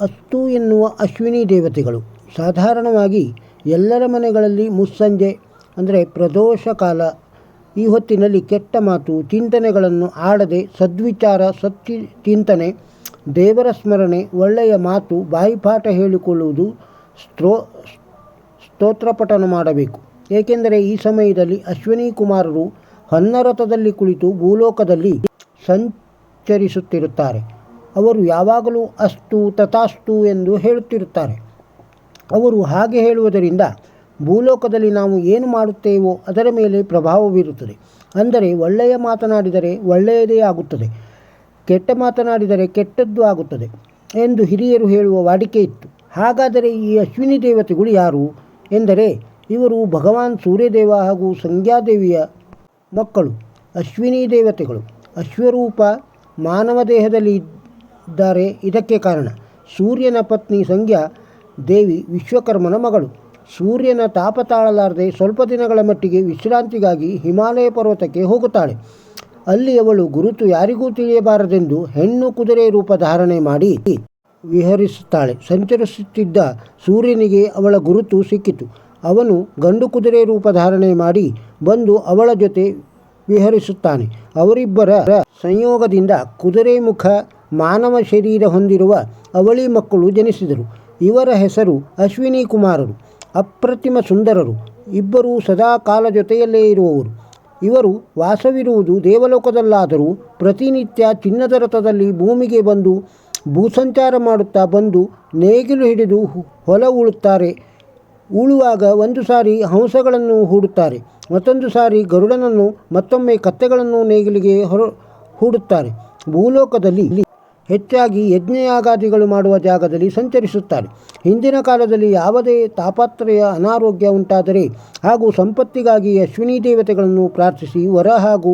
ಅಸ್ತು ಎನ್ನುವ ಅಶ್ವಿನಿ ದೇವತೆಗಳು. ಸಾಧಾರಣವಾಗಿ ಎಲ್ಲರ ಮನೆಗಳಲ್ಲಿ ಮುಸ್ಸಂಜೆ, ಅಂದರೆ ಪ್ರದೋಷ ಕಾಲ, ಈ ಹೊತ್ತಿನಲ್ಲಿ ಕೆಟ್ಟ ಮಾತು, ಚಿಂತನೆಗಳನ್ನು ಆಡದೆ ಸದ್ವಿಚಾರ, ಸತ್ಯ ಚಿಂತನೆ, ದೇವರ ಸ್ಮರಣೆ, ಒಳ್ಳೆಯ ಮಾತು, ಬಾಯಿಪಾಠ ಹೇಳಿಕೊಳ್ಳುವುದು ಸ್ತ್ರೋ ಸ್ತೋತ್ರ ಪಠನ ಮಾಡಬೇಕು. ಏಕೆಂದರೆ ಈ ಸಮಯದಲ್ಲಿ ಅಶ್ವಿನಿ ಕುಮಾರರು ಹನ್ನರಥದಲ್ಲಿ ಕುಳಿತು ಭೂಲೋಕದಲ್ಲಿ ಸಂಚರಿಸುತ್ತಿರುತ್ತಾರೆ. ಅವರು ಯಾವಾಗಲೂ ಅಸ್ತು ತಥಾಸ್ತು ಎಂದು ಹೇಳುತ್ತಿರುತ್ತಾರೆ. ಅವರು ಹಾಗೆ ಹೇಳುವುದರಿಂದ ಭೂಲೋಕದಲ್ಲಿ ನಾವು ಏನು ಮಾಡುತ್ತೇವೋ ಅದರ ಮೇಲೆ ಪ್ರಭಾವ ಬೀರುತ್ತದೆ. ಅಂದರೆ ಒಳ್ಳೆಯ ಮಾತನಾಡಿದರೆ ಒಳ್ಳೆಯದೇ ಆಗುತ್ತದೆ, ಕೆಟ್ಟ ಮಾತನಾಡಿದರೆ ಕೆಟ್ಟದ್ದು ಆಗುತ್ತದೆ ಎಂದು ಹಿರಿಯರು ಹೇಳುವ ವಾಡಿಕೆ ಇತ್ತು. ಹಾಗಾದರೆ ಈ ಅಶ್ವಿನಿ ದೇವತೆಗಳು ಯಾರು ಎಂದರೆ ಇವರು ಭಗವಾನ್ ಸೂರ್ಯದೇವ ಹಾಗೂ ಸಂಧ್ಯಾದೇವಿಯ ಮಕ್ಕಳು, ಅಶ್ವಿನಿ ದೇವತೆಗಳು. ಅಶ್ವರೂಪ ಮಾನವ ದೇಹದಲ್ಲಿ ಇದ್ದಾರೆ ಇದಕ್ಕೆ ಕಾರಣ ಸೂರ್ಯನ ಪತ್ನಿ ಸಂಧ್ಯಾ ದೇವಿ ವಿಶ್ವಕರ್ಮನ ಮಗಳು. ಸೂರ್ಯನ ತಾಪ ತಾಳಲಾರದೆ ಸ್ವಲ್ಪ ದಿನಗಳ ಮಟ್ಟಿಗೆ ವಿಶ್ರಾಂತಿಗಾಗಿ ಹಿಮಾಲಯ ಪರ್ವತಕ್ಕೆ ಹೋಗುತ್ತಾಳೆ. ಅಲ್ಲಿ ಅವಳು ಗುರುತು ಯಾರಿಗೂ ತಿಳಿಯಬಾರದೆಂದು ಹೆಣ್ಣು ಕುದುರೆ ರೂಪ ಧಾರಣೆ ಮಾಡಿ ವಿಹರಿಸುತ್ತಾಳೆ. ಸಂಚರಿಸುತ್ತಿದ್ದ ಸೂರ್ಯನಿಗೆ ಅವಳ ಗುರುತು ಸಿಕ್ಕಿತು. ಅವನು ಗಂಡು ಕುದುರೆ ರೂಪ ಧಾರಣೆ ಮಾಡಿ ಬಂದು ಅವಳ ಜೊತೆ ವಿಹರಿಸುತ್ತಾನೆ. ಅವರಿಬ್ಬರ ಸಂಯೋಗದಿಂದ ಕುದುರೆ ಮುಖ ಮಾನವ ಶರೀರ ಹೊಂದಿರುವ ಅವಳಿ ಮಕ್ಕಳು ಜನಿಸಿದರು. ಇವರ ಹೆಸರು ಅಶ್ವಿನಿ ಕುಮಾರರು, ಅಪ್ರತಿಮ ಸುಂದರರು. ಇಬ್ಬರೂ ಸದಾ ಕಾಲ ಜೊತೆಯಲ್ಲೇ ಇರುವವರು. ಇವರು ವಾಸವಿರುವುದು ದೇವಲೋಕದಲ್ಲಾದರೂ ಪ್ರತಿನಿತ್ಯ ಚಿನ್ನದ ರಥದಲ್ಲಿ ಭೂಮಿಗೆ ಬಂದು ಭೂಸಂಚಾರ ಮಾಡುತ್ತಾ ಬಂದು ನೇಗಿಲು ಹಿಡಿದು ಹೊಲ ಉಳುತ್ತಾರೆ. ಉಳುವಾಗ ಒಂದು ಸಾರಿ ಹಂಸಗಳನ್ನು ಹೂಡುತ್ತಾರೆ. ಮತ್ತೊಂದು ಸಾರಿ ಗರುಡನನ್ನು ಮತ್ತೊಮ್ಮೆ ಕತ್ತೆಗಳನ್ನು ನೇಗಿಲಿಗೆ ಹೊರ, ಹೂಡುತ್ತಾರೆ. ಭೂಲೋಕದಲ್ಲಿ ಹೆಚ್ಚಾಗಿ ಯಜ್ಞಯಾಗಾದಿಗಳು ಮಾಡುವ ಜಾಗದಲ್ಲಿ ಸಂಚರಿಸುತ್ತಾರೆ. ಹಿಂದಿನ ಕಾಲದಲ್ಲಿ ಯಾವುದೇ ತಾಪತ್ರಯ ಅನಾರೋಗ್ಯ ಉಂಟಾದರೆ ಹಾಗೂ ಸಂಪತ್ತಿಗಾಗಿ ಅಶ್ವಿನಿ ದೇವತೆಗಳನ್ನು ಪ್ರಾರ್ಥಿಸಿ ವರ ಹಾಗೂ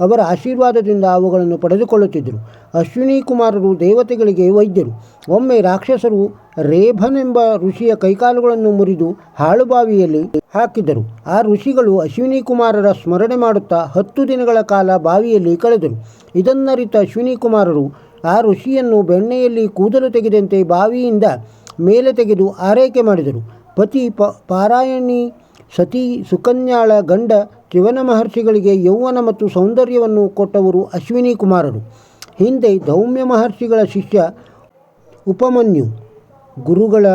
ಅವರ ಆಶೀರ್ವಾದದಿಂದ ಅವುಗಳನ್ನು ಪಡೆದುಕೊಳ್ಳುತ್ತಿದ್ದರು. ಅಶ್ವಿನಿ ಕುಮಾರರು ದೇವತೆಗಳಿಗೆ ವೈದ್ಯರು. ಒಮ್ಮೆ ರಾಕ್ಷಸರು ರೇಭನೆಂಬ ಋಷಿಯ ಕೈಕಾಲುಗಳನ್ನು ಮುರಿದು ಹಾಳುಬಾವಿಯಲ್ಲಿ ಹಾಕಿದರು. ಆ ಋಷಿಗಳು ಅಶ್ವಿನಿ ಕುಮಾರರ ಸ್ಮರಣೆ ಮಾಡುತ್ತಾ ಹತ್ತು ದಿನಗಳ ಕಾಲ ಬಾವಿಯಲ್ಲಿ ಕಳೆದರು. ಇದನ್ನರಿತ ಅಶ್ವಿನಿ ಕುಮಾರರು ಆ ಋಷಿಯನ್ನು ಬೆಣ್ಣೆಯಲ್ಲಿ ಕೂದಲು ತೆಗೆದಂತೆ ಬಾವಿಯಿಂದ ಮೇಲೆ ತೆಗೆದು ಆರೈಕೆ ಮಾಡಿದರು. ಪತಿ ಪ ಪಾರಾಯಣಿ ಸತಿ ಸುಕನ್ಯಾಳ ಗಂಡ ತ್ರಿವನ ಮಹರ್ಷಿಗಳಿಗೆ ಯೌವನ ಮತ್ತು ಸೌಂದರ್ಯವನ್ನು ಕೊಟ್ಟವರು ಅಶ್ವಿನಿ ಕುಮಾರರು. ಹಿಂದೆ ದೌಮ್ಯ ಮಹರ್ಷಿಗಳ ಶಿಷ್ಯ ಉಪಮನ್ಯು ಗುರುಗಳ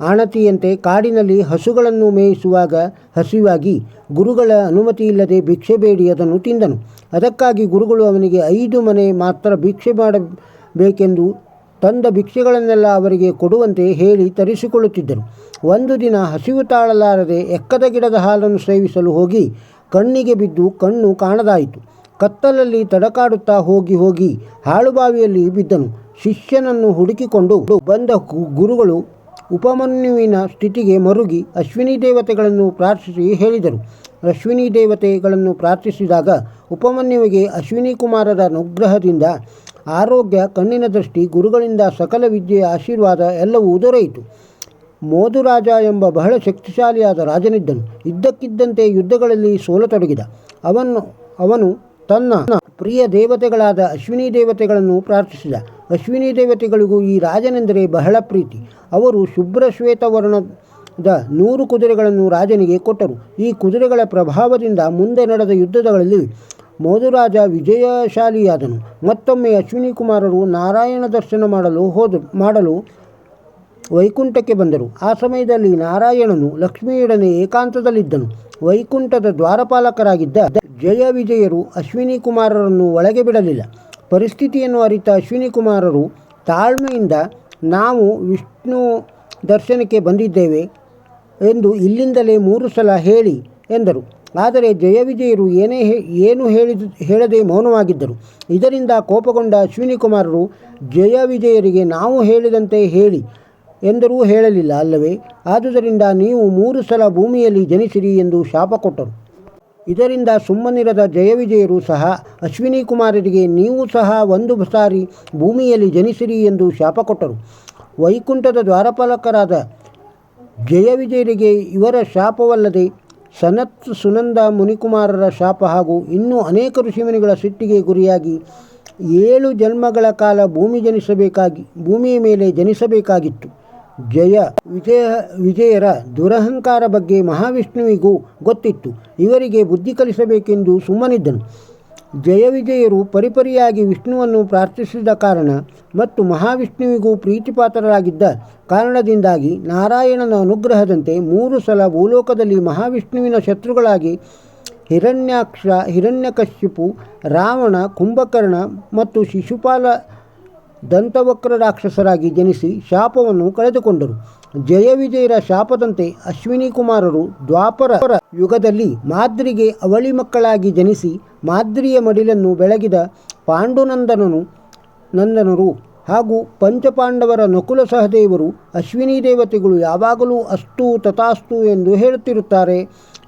ಆಣತಿಯಂತೆ ಕಾಡಿನಲ್ಲಿ ಹಸುಗಳನ್ನು ಮೇಯಿಸುವಾಗ ಹಸಿವಾಗಿ ಗುರುಗಳ ಅನುಮತಿ ಇಲ್ಲದೆ ಭಿಕ್ಷೆ ಬೇಡಿ ಅದನ್ನು ತಿಂದನು. ಅದಕ್ಕಾಗಿ ಗುರುಗಳು ಅವನಿಗೆ ಐದು ಮನೆ ಮಾತ್ರ ಭಿಕ್ಷೆ ಮಾಡಬೇಕೆಂದು ತಂದ ಭಿಕ್ಷೆಗಳನ್ನೆಲ್ಲ ಅವರಿಗೆ ಕೊಡುವಂತೆ ಹೇಳಿ ತರಿಸಿಕೊಳ್ಳುತ್ತಿದ್ದರು. ಒಂದು ದಿನ ಹಸಿವು ತಾಳಲಾರದೆ ಎಕ್ಕದ ಗಿಡದ ಹಾಲನ್ನು ಸೇವಿಸಲು ಹೋಗಿ ಕಣ್ಣಿಗೆ ಬಿದ್ದು ಕಣ್ಣು ಕಾಣದಾಯಿತು. ಕತ್ತಲಲ್ಲಿ ತಡಕಾಡುತ್ತಾ ಹೋಗಿ ಹೋಗಿ ಹಾಳುಬಾವಿಯಲ್ಲಿ ಬಿದ್ದನು. ಶಿಷ್ಯನನ್ನು ಹುಡುಕಿಕೊಂಡು ಬಂದ ಗುರುಗಳು ಉಪಮನ್ಯುವಿನ ಸ್ಥಿತಿಗೆ ಮರುಗಿ ಅಶ್ವಿನಿ ದೇವತೆಗಳನ್ನು ಪ್ರಾರ್ಥಿಸಿ ಹೇಳಿದರು. ಅಶ್ವಿನಿ ದೇವತೆಗಳನ್ನು ಪ್ರಾರ್ಥಿಸಿದಾಗ ಉಪಮನ್ಯುವಿಗೆ ಅಶ್ವಿನಿ ಕುಮಾರರ ಅನುಗ್ರಹದಿಂದ ಆರೋಗ್ಯ, ಕಣ್ಣಿನ ದೃಷ್ಟಿ, ಗುರುಗಳಿಂದ ಸಕಲ ವಿದ್ಯೆಯ ಆಶೀರ್ವಾದ ಎಲ್ಲವೂ ದೊರೆಯಿತು. ಮೋದುರಾಜ ಎಂಬ ಬಹಳ ಶಕ್ತಿಶಾಲಿಯಾದ ರಾಜನಿದ್ದನು. ಇದ್ದಕ್ಕಿದ್ದಂತೆ ಯುದ್ಧಗಳಲ್ಲಿ ಸೋಲತೊಡಗಿದ. ಅವನು ಅವನು ತನ್ನ ಪ್ರಿಯ ದೇವತೆಗಳಾದ ಅಶ್ವಿನಿ ದೇವತೆಗಳನ್ನು ಪ್ರಾರ್ಥಿಸಿದ. ಅಶ್ವಿನಿ ದೇವತೆಗಳಿಗೂ ಈ ರಾಜನೆಂದರೆ ಬಹಳ ಪ್ರೀತಿ. ಅವರು ಶುಭ್ರ ಶ್ವೇತವರ್ಣದ ನೂರು ಕುದುರೆಗಳನ್ನು ರಾಜನಿಗೆ ಕೊಟ್ಟರು. ಈ ಕುದುರೆಗಳ ಪ್ರಭಾವದಿಂದ ಮುಂದೆ ನಡೆದ ಯುದ್ಧಗಳಲ್ಲಿ ಮೋದುರಾಜ ವಿಜಯಶಾಲಿಯಾದನು. ಮತ್ತೊಮ್ಮೆ ಅಶ್ವಿನಿ ಕುಮಾರರು ನಾರಾಯಣ ದರ್ಶನ ಮಾಡಲು ಹೋದ, ಮಾಡಲು ವೈಕುಂಠಕ್ಕೆ ಬಂದರು. ಆ ಸಮಯದಲ್ಲಿ ನಾರಾಯಣನು ಲಕ್ಷ್ಮಿಯೊಡನೆ ಏಕಾಂತದಲ್ಲಿದ್ದನು. ವೈಕುಂಠದ ದ್ವಾರಪಾಲಕರಾಗಿದ್ದ ಜಯ ವಿಜಯರು ಅಶ್ವಿನಿ ಕುಮಾರರನ್ನು ಒಳಗೆ ಬಿಡಲಿಲ್ಲ. ಪರಿಸ್ಥಿತಿಯನ್ನು ಅರಿತ ಅಶ್ವಿನಿ ಕುಮಾರರು ತಾಳ್ಮೆಯಿಂದ ನಾವು ವಿಷ್ಣು ದರ್ಶನಕ್ಕೆ ಬಂದಿದ್ದೇವೆ ಎಂದು ಇಲ್ಲಿಂದಲೇ ಮೂರು ಸಲ ಹೇಳಿ ಎಂದರು. ಆದರೆ ಜಯವಿಜಯರು ಏನೇ ಏನು ಹೇಳಿದ, ಹೇಳದೆ ಮೌನವಾಗಿದ್ದರು. ಇದರಿಂದ ಕೋಪಗೊಂಡ ಅಶ್ವಿನಿ ಕುಮಾರರು ಜಯವಿಜಯರಿಗೆ ನಾವು ಹೇಳಿದಂತೆ ಹೇಳಿ ಎಂದರೂ ಹೇಳಲಿಲ್ಲ ಅಲ್ಲವೇ? ಆದುದರಿಂದ ನೀವು ಮೂರು ಸಲ ಭೂಮಿಯಲ್ಲಿ ಜನಿಸಿರಿ ಎಂದು ಶಾಪ ಕೊಟ್ಟರು. ಇದರಿಂದ ಸುಮ್ಮನಿರದ ಜಯವಿಜಯರು ಸಹ ಅಶ್ವಿನಿ ಕುಮಾರರಿಗೆ ನೀವು ಸಹ ಒಂದು ಸಾರಿ ಭೂಮಿಯಲ್ಲಿ ಜನಿಸಿರಿ ಎಂದು ಶಾಪ ಕೊಟ್ಟರು. ವೈಕುಂಠದ ದ್ವಾರಪಾಲಕರಾದ ಜಯವಿಜಯರಿಗೆ ಇವರ ಶಾಪವಲ್ಲದೆ ಸನತ್ ಸುನಂದ ಮುನಿಕುಮಾರರ ಶಾಪ ಹಾಗೂ ಇನ್ನೂ ಅನೇಕ ಋಷಿಮುನಿಗಳ ಸಿಟ್ಟಿಗೆ ಗುರಿಯಾಗಿ ಏಳು ಜನ್ಮಗಳ ಕಾಲ ಭೂಮಿ ಜನಿಸಬೇಕಾಗಿ ಭೂಮಿಯ ಮೇಲೆ ಜನಿಸಬೇಕಾಗಿತ್ತು. ಜಯ ವಿಜಯ, ವಿಜಯರ ದುರಹಂಕಾರ ಬಗ್ಗೆ ಮಹಾವಿಷ್ಣುವಿಗೂ ಗೊತ್ತಿತ್ತು. ಇವರಿಗೆ ಬುದ್ಧಿ ಕಲಿಸಬೇಕೆಂದು ಸುಮ್ಮನಿದ್ದನು. ಜಯ ವಿಜಯರು ಪರಿಪರಿಯಾಗಿ ವಿಷ್ಣುವನ್ನು ಪ್ರಾರ್ಥಿಸಿದ ಕಾರಣ ಮತ್ತು ಮಹಾವಿಷ್ಣುವಿಗೂ ಪ್ರೀತಿಪಾತ್ರರಾಗಿದ್ದ ಕಾರಣದಿಂದಾಗಿ ನಾರಾಯಣನ ಅನುಗ್ರಹದಂತೆ ಮೂರು ಸಲ ಭೂಲೋಕದಲ್ಲಿ ಮಹಾವಿಷ್ಣುವಿನ ಶತ್ರುಗಳಾಗಿ ಹಿರಣ್ಯಾಕ್ಷ, ಹಿರಣ್ಯಕಶ್ಯಪು, ರಾವಣ, ಕುಂಭಕರ್ಣ ಮತ್ತು ಶಿಶುಪಾಲ ದಂತವಕ್ರ ರಾಕ್ಷಸರಾಗಿ ಜನಿಸಿ ಶಾಪವನ್ನು ಕಳೆದುಕೊಂಡರು. ಜಯವಿಜಯರ ಶಾಪದಂತೆ ಅಶ್ವಿನಿ ಕುಮಾರರು ದ್ವಾಪರ ಯುಗದಲ್ಲಿ ಮಾದ್ರಿಗೆ ಅವಳಿ ಮಕ್ಕಳಾಗಿ ಜನಿಸಿ ಮಾದ್ರಿಯ ಮಡಿಲನ್ನು ಬೆಳಗಿದ ಪಾಂಡುನಂದನನು ನಂದನರು ಹಾಗೂ ಪಂಚಪಾಂಡವರ ನಕುಲ ಸಹದೇವರು ಅಶ್ವಿನಿ ದೇವತೆಗಳು ಯಾವಾಗಲೂ ಅಸ್ತು ತಥಾಸ್ತು ಎಂದು ಹೇಳುತ್ತಿರುತ್ತಾರೆ.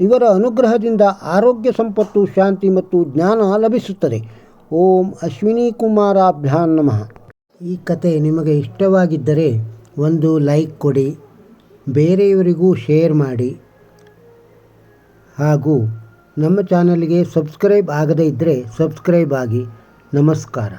ಇವರ ಅನುಗ್ರಹದಿಂದ ಆರೋಗ್ಯ ಸಂಪತ್ತು, ಶಾಂತಿ ಮತ್ತು ಜ್ಞಾನ ಲಭಿಸುತ್ತದೆ. ಓಂ ಅಶ್ವಿನಿ ಕುಮಾರಾಭ್ಯಾನ್ ನಮಃ. ಈ ಕತೆ ನಿಮಗೆ ಇಷ್ಟವಾಗಿದ್ದರೆ ಒಂದು ಲೈಕ್ ಕೊಡಿ, ಬೇರೆಯವರಿಗೂ ಶೇರ್ ಮಾಡಿ ಹಾಗೂ ನಮ್ಮ ಚಾನಲ್ಗೆ ಸಬ್ಸ್ಕ್ರೈಬ್ ಆಗದೇ ಇದ್ದರೆ ಸಬ್ಸ್ಕ್ರೈಬ್ ಆಗಿ. ನಮಸ್ಕಾರ.